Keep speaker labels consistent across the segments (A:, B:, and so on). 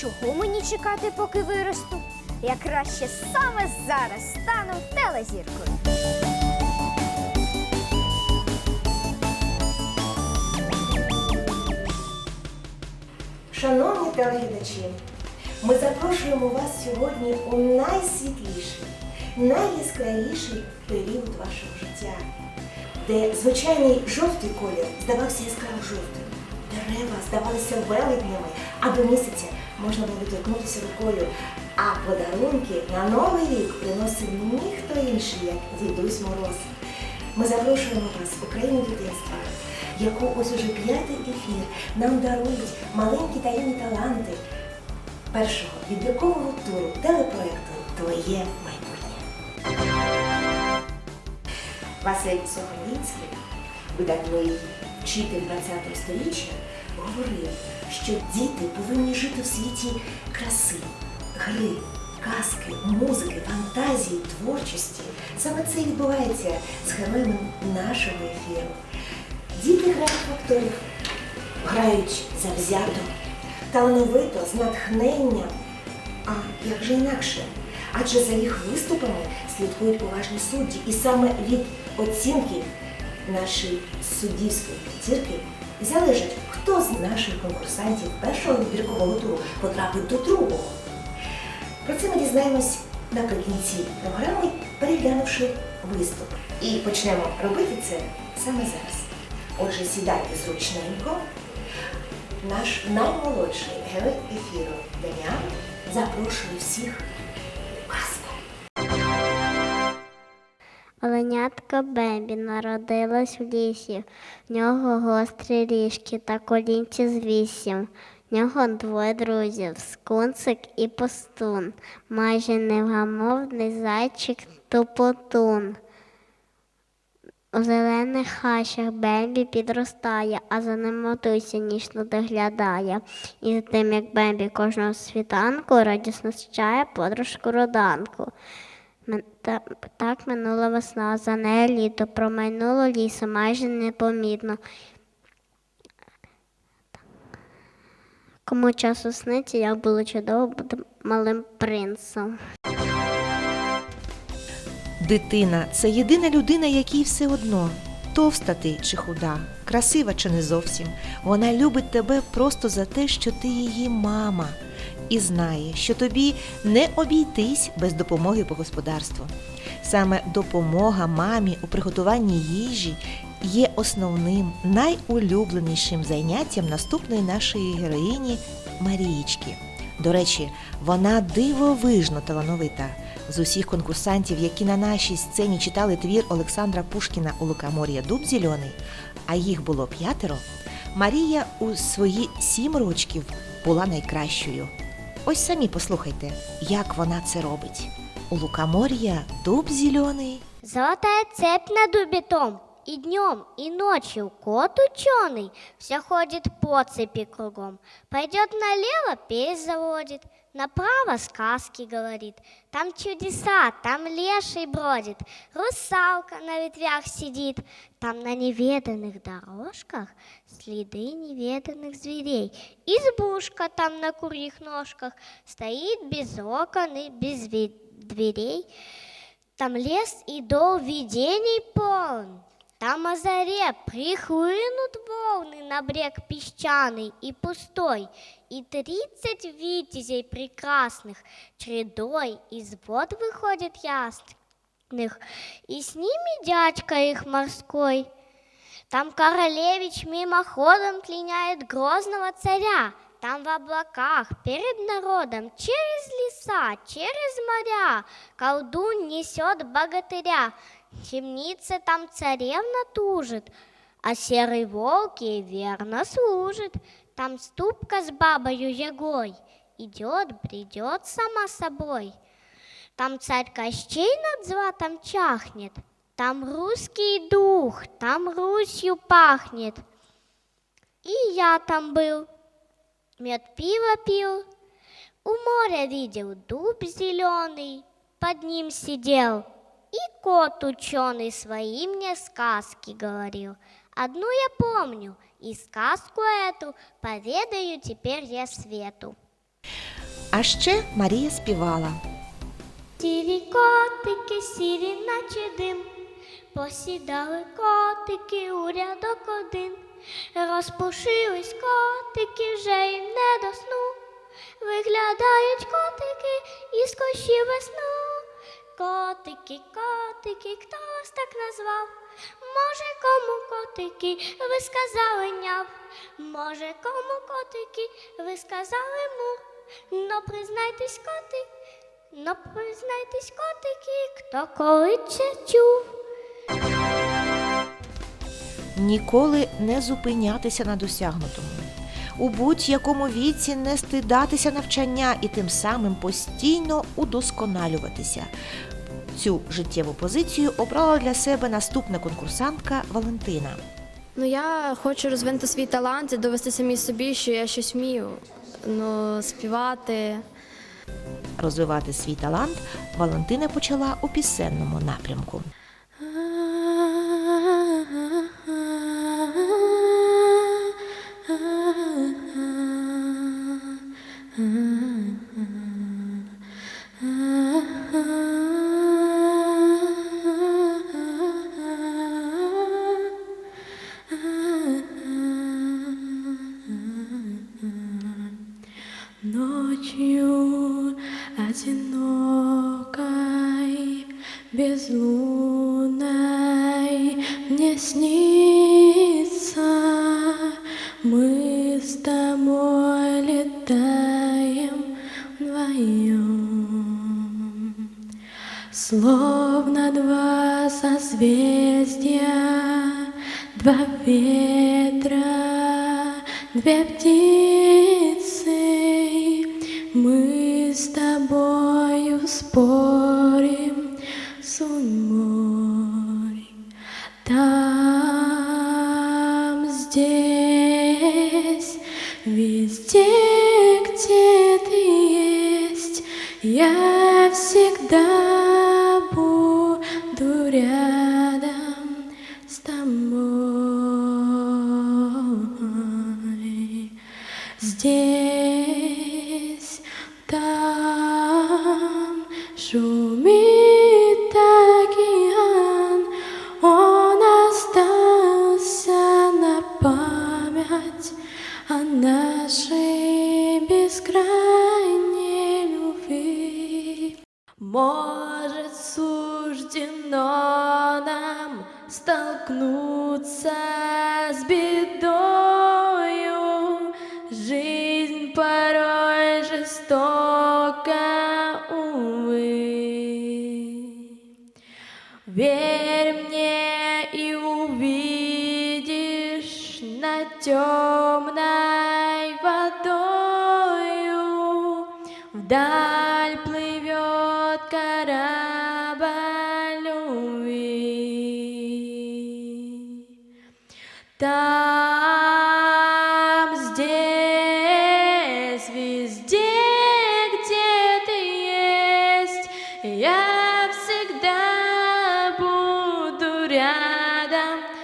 A: Чого мені чекати, поки виросту? Я краще саме зараз стану телезіркою.
B: Шановні телеглядачі, ми запрошуємо вас сьогодні у найсвітліший, найяскравіший період вашого життя, де звичайний жовтий колір здавався яскраво жовтим, дерева здавалися велетнями, а до місяця можна було торкнутися рукою. А подарунки на новий рік приносив ніхто інший, як дідусь Мороз. Ми запрошуємо вас Україну дитинства, яку ось уже п'ятий ефір нам дарують маленькі таємні таланти першого відбіркового туру телепроекту Твоє Василь Сохолінський, видатний вчитель ХХ століття, говорив, що діти повинні жити в світі краси, гри, казки, музики, фантазії, творчості. Саме це і відбувається з героями нашого ефіру. Діти грають в акторів, грають завзято, талановито, з натхненням. А як же інакше? Адже за їх виступами слідкують поважні судді, і саме від оцінки нашої суддівської п'ятірки залежить, хто з наших конкурсантів першого відбіркового туру потрапить до другого. Про це ми дізнаємось наприкінці програми, переглянувши виступ. І почнемо робити це саме зараз. Отже, сідайте зручненько. Наш наймолодший герой ефіру Дем'ян запрошує всіх
C: Оленятка Бембі народилась в лісі, в нього гострі ріжки та колінці з вісім. В нього двоє друзів скунсик і постун, майже невгамовний зайчик тупотун. У зелених хащах Бембі підростає, а за ним мотуся ніжно доглядає. І за тим, як Бембі кожного світанку радісно зустрічає подружку роданку. Та- Так минула весна, за нею літо, промайнуло лісо майже непомітно. Кому часу сниться, як було чудово бути малим принцем.
D: Дитина це єдина людина, якій все одно. Товста ти чи худа, красива чи не зовсім. Вона любить тебе просто за те, що ти її мама, і знає, що тобі не обійтись без допомоги по господарству. Саме допомога мамі у приготуванні їжі є основним найулюбленішим заняттям наступної нашої героїні Марієчки. До речі, вона дивовижно талановита. З усіх конкурсантів, які на нашій сцені читали твір Олександра Пушкіна у Лукомор'я Дуб зільоний, а їх було п'ятеро, Марія у свої сім рочків була найкращою. Ось самі послухайте, як вона це робить. У Лукомор'я Дуб зелений.
C: Золотая цепь на дубе том, и днем, и ночью кот ученый все ходит по цепи кругом. Пойдет налево, песнь заводит, направо сказки говорит. Там чудеса, там леший бродит, русалка на ветвях сидит. Там на неведанных дорожках следы неведанных зверей. Избушка там на курьих ножках стоит без окон и без дверей. Там лес и до видений полн. Там о заре прихлынут волны на брег песчаный и пустой, и тридцать витязей прекрасных чередой из вод выходит ясных, и с ними дядька их морской. Там королевич мимоходом клиняет грозного царя. Там в облаках перед народом через леса, через моря колдун несет богатыря. В темнице там царевна тужит, А серый волк ей верно служит. Там ступка с бабою Егой идет, бредет сама собой. Там царь Кощей над златом чахнет, там русский дух, там Русью пахнет. И я там был, мед пиво пил, у моря видел дуб зеленый, под ним сидел, и кот ученый свои мне сказки говорил. Одну я помню, и сказку эту поведаю теперь я свету.
D: А ще Марія співала.
C: Сірі котики, сірі, наче дим, посідали котики у рядок один, розпушились котики, вже їм не до сну, виглядають котики із кощі весну. Котики, котики, хто вас так назвав? Може, кому котики ви сказали няв? Може, кому котики ви сказали му? Но признайтесь, котик, но признайтесь, котики, хто коли чув.
D: Ніколи не зупинятися на досягнутому. У будь-якому віці не стидатися навчання і тим самим постійно удосконалюватися. Цю життєву позицію обрала для себе наступна конкурсантка Валентина.
E: Ну, я хочу розвинути свій талант і довести самій собі, що я щось вмію. Ну, співати.
D: Розвивати свій талант Валентина почала у пісенному напрямку.
E: Вдвоем. Словно два созвездия, два ветра, две птицы. С тобой. Здесь, tô ca
D: adam.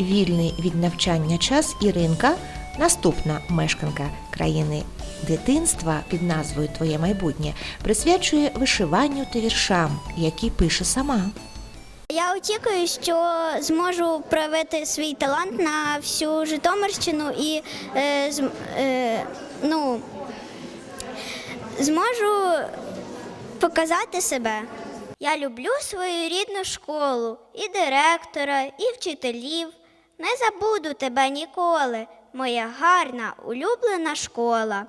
D: Вільний від навчання час Іринка, наступна мешканка країни дитинства під назвою Твоє майбутнє, присвячує вишиванню та віршам, які пише сама.
F: Я очікую, що зможу проявити свій талант на всю Житомирщину і е, е, ну, зможу показати себе. Я люблю свою рідну школу, і директора, і вчителів. Не забуду тебе ніколи, моя гарна улюблена школа.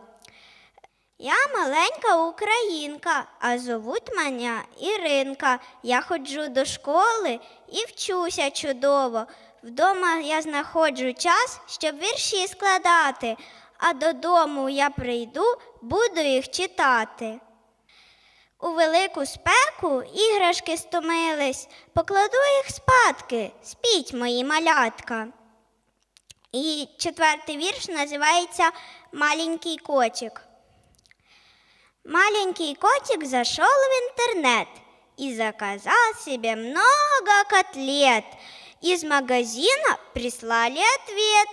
F: Я маленька українка, а зовуть мене Іринка. Я ходжу до школи і вчуся чудово. Вдома я знаходжу час, щоб вірші складати, а додому я прийду, буду їх читати. У велику спеку іграшки стомились, покладу їх спадки, спіть мої малятка. І четвертий вірш називається Маленький котик. Маленький котик зашел в интернет и заказал себе много котлет. Из магазина прислали ответ.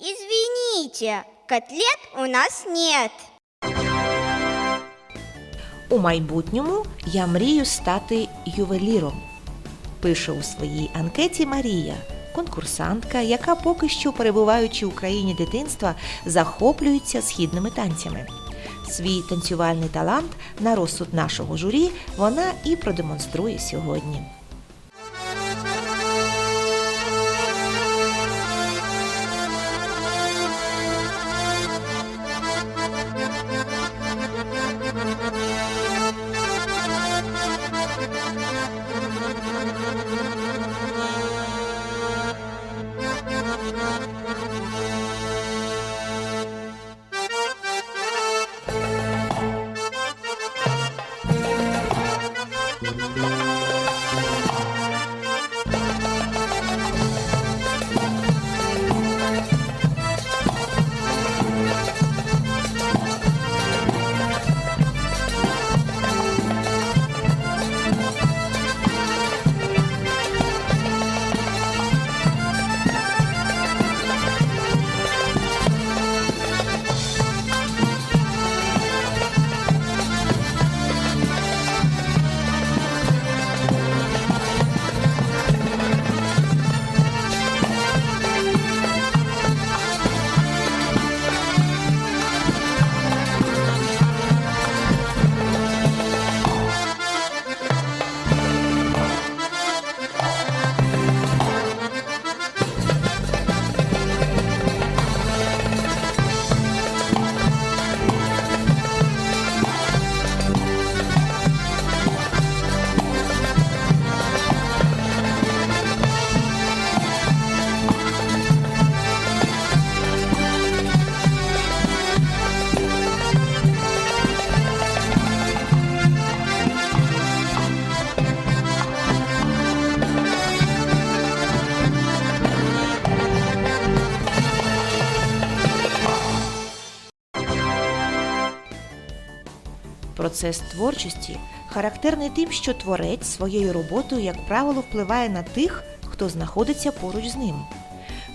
F: Извините, котлет у нас нет.
B: У майбутньому я мрію стати ювеліром. Пише у своїй анкеті Марія, конкурсантка, яка поки що перебуваючи в Україні дитинства, захоплюється східними танцями. Свій танцювальний талант на розсуд нашого журі вона і продемонструє сьогодні. Процес творчості характерний тим, що творець своєю роботою, як правило, впливає на тих, хто знаходиться поруч з ним.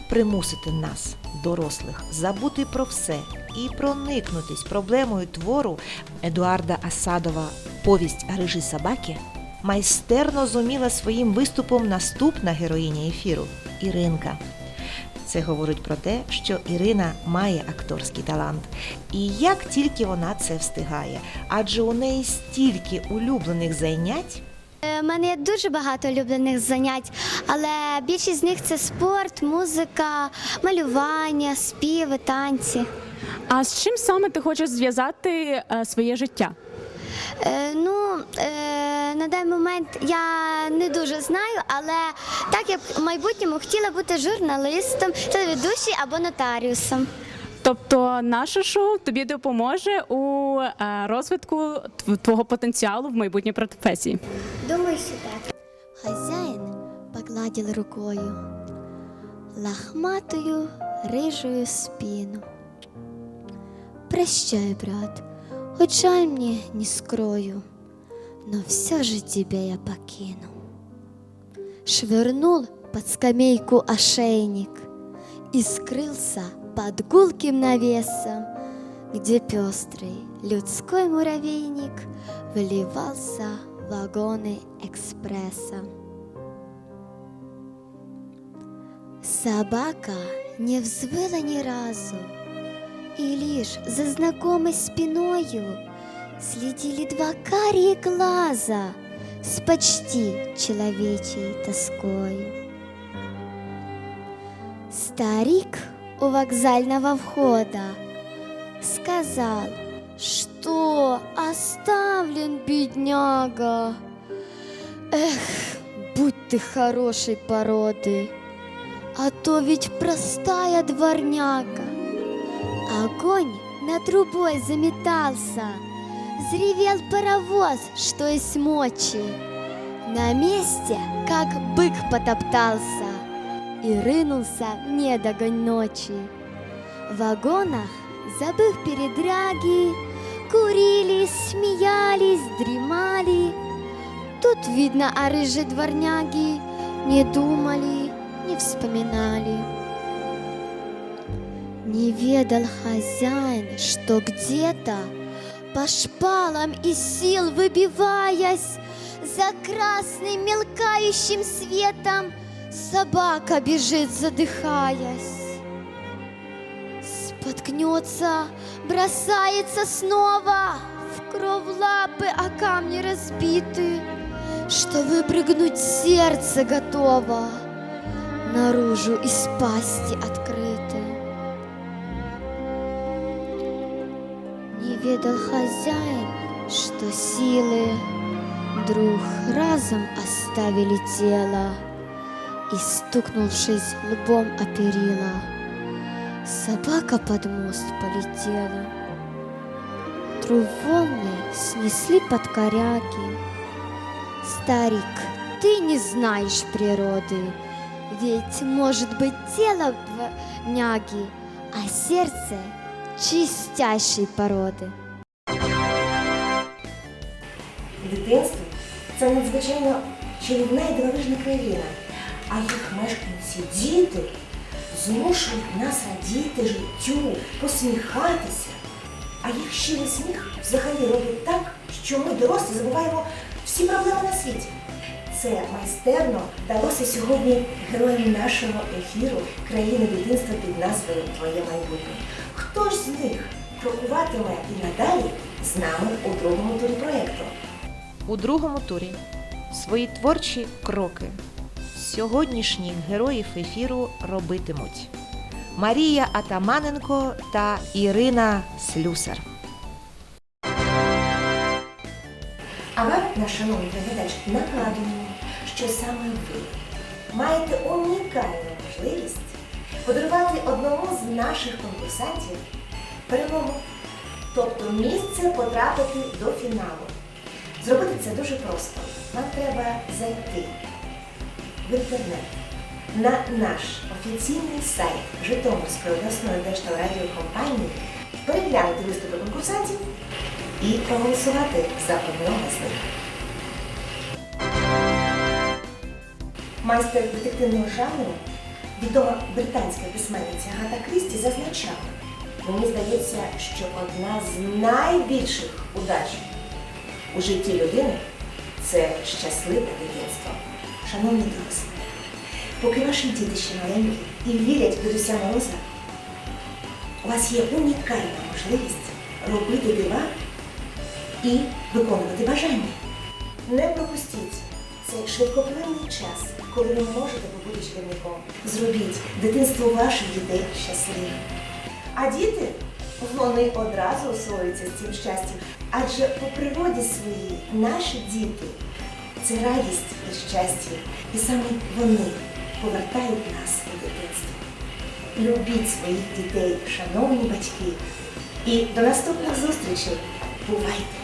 B: Примусити нас, дорослих, забути про все і проникнутись проблемою твору Едуарда Асадова Повість рижі собаки майстерно зуміла своїм виступом наступна героїня ефіру Іринка. Це говорить про те, що Ірина має акторський талант. І як тільки вона це встигає, адже у неї стільки улюблених зайнять.
G: У Е, мене є дуже багато улюблених занять, але більшість з них це спорт, музика, малювання, співи, танці.
H: А з чим саме ти хочеш зв'язати е, своє життя?
G: Е, ну, е, на даний момент я не дуже знаю, але так я в майбутньому хотіла бути журналістом, телеведучим або нотаріусом.
H: Тобто наше шоу тобі допоможе у е, розвитку тв- твого потенціалу в майбутній професії.
G: Думаю, що так. Хазяїн погладил рукою лохматую рыжую спину. Прощай, брат, хоть жаль мне не скрою, но все же тебя я покину. Швырнул под скамейку ошейник и скрылся под гулким навесом, где пестрый людской муравейник вливался в вагоны экспресса. Собака не взвыла ни разу, и лишь за знакомой спиною следили два карие глаза с почти человечей тоской. Старик у вокзального входа сказал, что оставлен бедняга. Эх, будь ты хорошей породы, а то ведь простая дворняга. Огонь над трубой заметался, взревел паровоз, что есть мочи. На месте, как бык потоптался, и рынулся в недогонь ночи. В вагонах, забыв передряги, курили, смеялись, дремали. Тут, видно, о рыжей дворняги не думали, не вспоминали. Не ведал хозяин, что где-то по шпалам из сил выбиваясь за красным мелкающим светом собака бежит, задыхаясь. Споткнется, бросается снова в кровь лапы, а камни разбиты, что выпрыгнуть сердце готово, наружу из пасти открыты. Не ведал хозяин, что силы вдруг разом оставили тело и, стукнувшись лбом о перила, собака под мост полетела. Тру волны снесли под коряги. Старик, ты не знаешь природы, ведь может быть тело няги, а сердце чистейшей породы.
B: Дитинство це надзвичайно чарівна і дивовижна країна, а їх мешканці діти змушують нас радіти життю, посміхатися. А їх щирий сміх взагалі робить так, що ми дорослі забуваємо всі проблеми на світі. Це майстерно вдалося сьогодні героям нашого ефіру країни дитинства під назвою Твоє майбутнє. Хто ж з них крокуватиме і надалі з нами у другому турі проєкту?
D: У другому турі свої творчі кроки сьогоднішніх героїв ефіру робитимуть Марія Атаманенко та Ірина Слюсар.
B: А вам, наш шановний глядач, нагадуємо, що саме ви маєте унікальну можливість подарувати одному з наших конкурсантів перемогу, тобто місце потрапити до фіналу. Зробити це дуже просто. Вам треба зайти в інтернет на наш офіційний сайт Житомирської обласної держтелерадіокомпанії, переглянути виступи конкурсантів і проголосувати за одного з них. Майстер детективного жанру, відома британська письменниця Агата Крісті зазначала, мені здається, що одна з найбільших удач у житті людини це щасливе дитинство. Шановні дорослі, поки ваші діти ще маленькі і вірять в дідуся Мороза, у вас є унікальна можливість робити дива і виконувати бажання. Не пропустіть цей швидкоплинний час, коли ви можете побути чарівником. Зробіть дитинство ваших дітей щасливим. А діти, вони одразу освоюються з цим щастям. Адже по природі своїй наші діти це радість і щастя. І саме вони повертають нас у дитинство. Любіть своїх дітей, шановні батьки. І до наступних зустрічей. Бувайте!